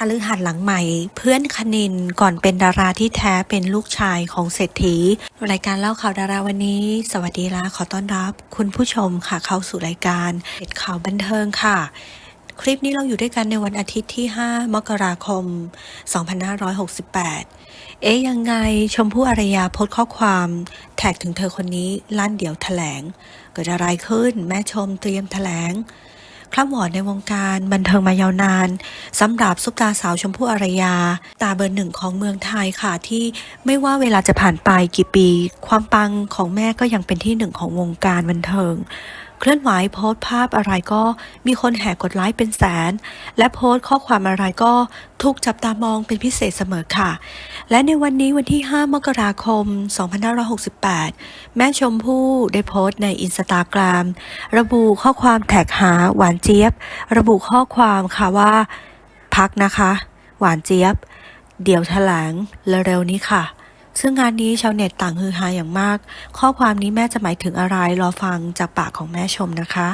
คฤหัสหลังใหม่ เพื่อนคณินก่อนเป็นดาราที่แท้เป็นลูกชายของเศรษฐี รายการเล่าข่าวดาราวันนี้ สวัสดีละขอต้อนรับ คุณผู้ชมค่ะเข้าสู่รายการเด็ดข่าวบันเทิงค่ะ คลิปนี้เราอยู่ด้วยกันในวันอาทิตย์ที่ 5 มกราคม 2568 เอ๊ยยังไงชมพู่อารยาโพสข้อความแท็กถึงเธอคนนี้ลั่นเดี่ยวแถลง เกิดอะไรขึ้นแม่ชมเตรียมแถลง คล่ำวอดในวงการบันเทิงมายาวนานสำหรับซุปตาสาวชมพู่อารยา ตาเบอร์หนึ่งของเมืองไทยค่ะที่ไม่ว่าเวลาจะผ่านไปกี่ปี ความปังของแม่ก็ยังเป็นที่หนึ่งของวงการบันเทิง เคลื่อนไหวโพสต์ภาพอะไรก็มีคนแห่กดไลค์เป็นแสน และโพสต์ข้อความอะไรก็ถูกจับตามองเป็นพิเศษเสมอค่ะ และในวันนี้วันที่ 5 มกราคม 2568 แม่ชมพู่ได้โพสต์ในอินสตาแกรมระบุข้อความแท็กหาหวานเจี๊ยบ ระบุข้อความค่ะว่า พักนะคะ หวานเจี๊ยบ เดี๋ยวแถลงเร็วๆนี้ค่ะ ซึ่งงานนี้ชาวเน็ตต่างฮือฮาอย่างมาก ข้อความนี้แม่จะหมายถึงอะไรรอฟังจากปากของแม่ชมนะคะ